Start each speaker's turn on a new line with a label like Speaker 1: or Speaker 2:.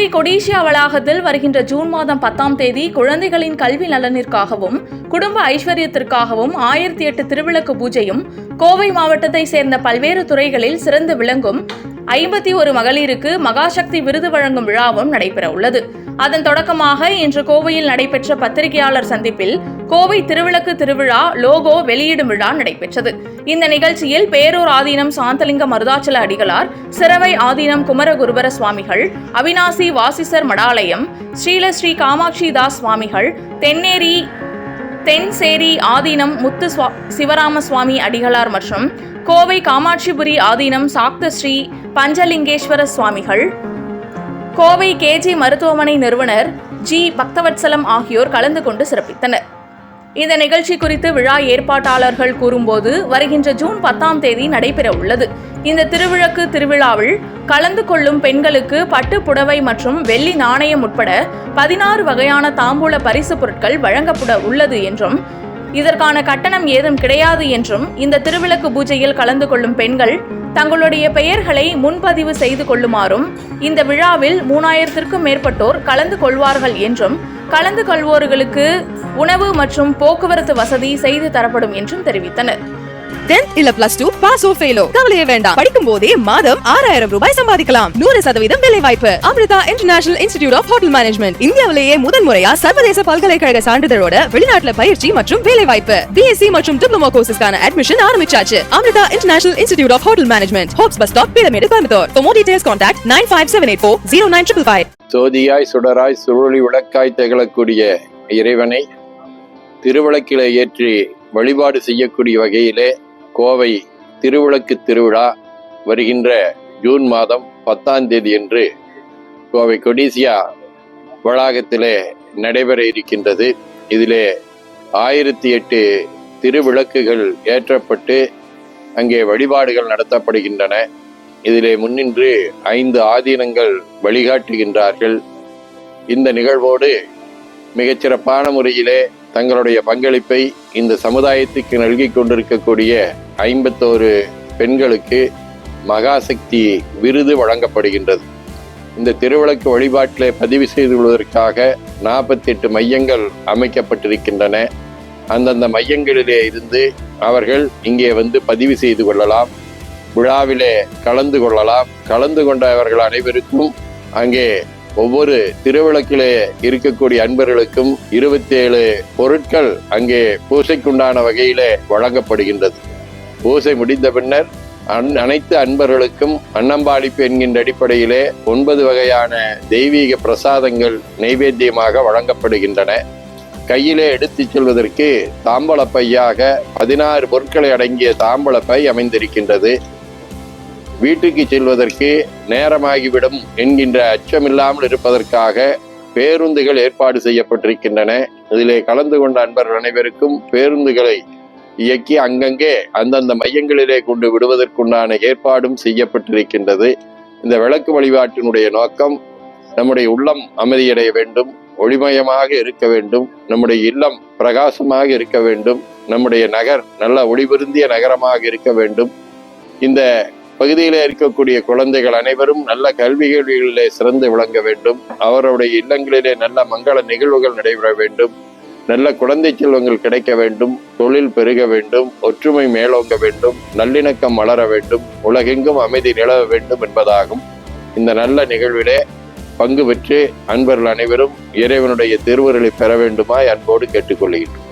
Speaker 1: கோவை கொடீசியா வளாகத்தில் வருகின்ற ஜூன் மாதம் பத்தாம் தேதி குழந்தைகளின் கல்வி நலனிற்காகவும் குடும்ப ஐஸ்வர்யத்திற்காகவும் ஆயிரத்தி எட்டு திருவிளக்கு பூஜையும் கோவை மாவட்டத்தை சேர்ந்த பல்வேறு துறைகளில் சிறந்து விளங்கும் ஐம்பத்தி ஒரு மகளிருக்கு மகாசக்தி விருது வழங்கும் விழாவும் நடைபெற உள்ளது அதன் தொடக்கமாக இன்று கோவையில் நடைபெற்ற பத்திரிகையாளர் சந்திப்பில் கோவை திருவிளக்கு திருவிழா லோகோ வெளியிடும் விழா நடைபெற்றது. இந்த நிகழ்ச்சியில் பேரூர் ஆதீனம் சாந்தலிங்க மருதாச்சல அடிகளார் சிறவை ஆதீனம் குமரகுருபர சுவாமிகள் அவினாசி வாசிசர் மடாலயம் ஸ்ரீல ஸ்ரீ காமாட்சி தாஸ் சுவாமிகள் தென்னேரி தென்சேரி ஆதீனம் முத்து சிவராம சுவாமி அடிகளார் மற்றும் கோவை காமாட்சிபுரி ஆதீனம் சாக்த ஸ்ரீ பஞ்சலிங்கேஸ்வர சுவாமிகள் கோவை கேஜி மருத்துவமனை நிறுவனர் ஜி. பக்தவத்சலம் ஆகியோர் கலந்து கொண்டு சிறப்பித்தனர். இந்த நிகழ்ச்சி குறித்து விழா ஏற்பாட்டாளர்கள் கூறும்போது வருகின்ற ஜூன் பத்தாம் தேதி நடைபெற உள்ளது. இந்த திருவிழக்கு திருவிழாவில் கலந்து கொள்ளும் பெண்களுக்கு பட்டு புடவை மற்றும் வெள்ளி நாணயம் உட்பட பதினாறு வகையான தாம்பூல பரிசு பொருட்கள் வழங்கப்பட உள்ளது என்றும் இதற்கான கட்டணம் ஏதும் கிடையாது என்றும் இந்த திருவிளக்கு பூஜையில் கலந்து கொள்ளும் பெண்கள் தங்களுடைய பெயர்களை முன்பதிவு செய்து கொள்ளுமாறும் இந்த விழாவில் மூணாயிரத்திற்கும் மேற்பட்டோர் கலந்து கொள்வார்கள் என்றும் கலந்து கொள்வோர்களுக்கு உணவு மற்றும் போக்குவரத்து வசதி செய்து தரப்படும் என்றும் தெரிவித்தனர்.
Speaker 2: 10th இல்ல பிளஸ் டூ பாஸ் ஓ? ஃபெயிலோ கவலையே வேண்டாம். படிக்கும் போதே மாதம் ஆறாயிரம் ரூபாய் சம்பாதிக்கலாம். நூறு சதவீதம் வேலை வாய்ப்பு. Amrita international institute of hotel management இந்தியாவிலேயே முதன் முறையா சர்வதேச பல்கலைக்கழக சான்றிதழோட வெளிநாட்டுல பயிற்சி மற்றும் வேலை வாய்ப்பு. பிஎஸ்சி மற்றும் டிப்ளமோ கோர்சஸ்க்கான அட்மிஷன் ஆரம்பிச்சாச்சு. Amrita international institute of hotel management Hopes bus stop pyramid Coimbatore For more details contact nine five seven eight four zero nine triple five
Speaker 3: சோதியாய் சுடராய் சுருளி விளக்காய் திகழக்கூடிய இறைவனை திருவிளக்கில ஏற்றி வழிபாடு செய்யக்கூடிய வகையிலே கோவை திருவிளக்கு திருவிழா வருகின்ற ஜூன் மாதம் பத்தாம் தேதி என்று கோவை கொடிசியா வளாகத்திலே நடைபெற இருக்கின்றது. இதிலே ஆயிரத்தி எட்டு திருவிளக்குகள் ஏற்றப்பட்டு அங்கே வழிபாடுகள் நடத்தப்படுகின்றன. இதிலே முன்னின்று ஐந்து ஆதீனங்கள் வழிகாட்டுகின்றார்கள். இந்த நிகழ்வோடு மிகச்சிறப்பான முறையிலே தங்களுடைய பங்களிப்பை இந்த சமுதாயத்துக்கு நல்கி கொண்டிருக்கக்கூடிய ஐம்பத்தோரு பெண்களுக்கு மகாசக்தி விருது வழங்கப்படுகின்றது. இந்த திருவிளக்கு வழிபாட்டிலே பதிவு செய்து கொள்வதற்காக நாற்பத்தி எட்டு மையங்கள் அமைக்கப்பட்டிருக்கின்றன. அந்தந்த மையங்களிலே இருந்து அவர்கள் இங்கே வந்து பதிவு செய்து கொள்ளலாம். விழாவிலே கலந்து கொள்ளலாம். கலந்து கொண்டவர்கள் அனைவருக்கும் அங்கே ஒவ்வொரு திருவிளக்கிலே இருக்கக்கூடிய அன்பர்களுக்கும் இருபத்தேழு பொருட்கள் அங்கே பூசைக்குண்டான வகையிலே வழங்கப்படுகின்றது. பூசை முடிந்த பின்னர் அனைத்து அன்பர்களுக்கும் அன்னம்பாளிப்பு என்கின்ற அடிப்படையிலே ஒன்பது வகையான தெய்வீக பிரசாதங்கள் நைவேத்தியமாக வழங்கப்படுகின்றன. கையிலே எடுத்துச் செல்வதற்கு தாம்பல பையாக பதினாறு பொருட்களை அடங்கிய தாம்பல பை அமைந்திருக்கின்றது. வீட்டுக்கு செல்வதற்கு நேரமாகிவிடும் என்கின்ற அச்சமில்லாமல் இருப்பதற்காக பேருந்துகள் ஏற்பாடு செய்யப்பட்டிருக்கின்றன. இதிலே கலந்து கொண்ட அன்பர்கள் அனைவருக்கும் பேருந்துகளை இயக்கி அங்கங்கே அந்தந்த மையங்களிலே கொண்டு விடுவதற்குண்டான ஏற்பாடும் செய்யப்பட்டிருக்கின்றது. இந்த விளக்கு வழிபாட்டினுடைய நோக்கம் நம்முடைய உள்ளம் அமைதியடைய வேண்டும் ஒளிமயமாக இருக்க வேண்டும் நம்முடைய இல்லம் பிரகாசமாக இருக்க வேண்டும் நம்முடைய நகர் நல்ல ஒளிபிருந்திய நகரமாக இருக்க வேண்டும். இந்த பகுதியில் இருக்கக்கூடிய குழந்தைகள் அனைவரும் நல்ல கல்வி கேள்விகளிலே சிறந்து விளங்க வேண்டும். அவருடைய இல்லங்களிலே நல்ல மங்கள நிகழ்வுகள் நடைபெற வேண்டும். நல்ல குழந்தை செல்வங்கள் கிடைக்க வேண்டும். தொழில் பெருக வேண்டும். ஒற்றுமை மேலோங்க வேண்டும். நல்லிணக்கம் வளர வேண்டும். உலகெங்கும் அமைதி நிலவ வேண்டும் என்பதாகும். இந்த நல்ல நிகழ்விலே பங்கு பெற்று அன்பர்கள் அனைவரும் இறைவனுடைய திருவருளை பெற வேண்டுமாய் அன்போடு கேட்டுக்கொள்கின்றோம்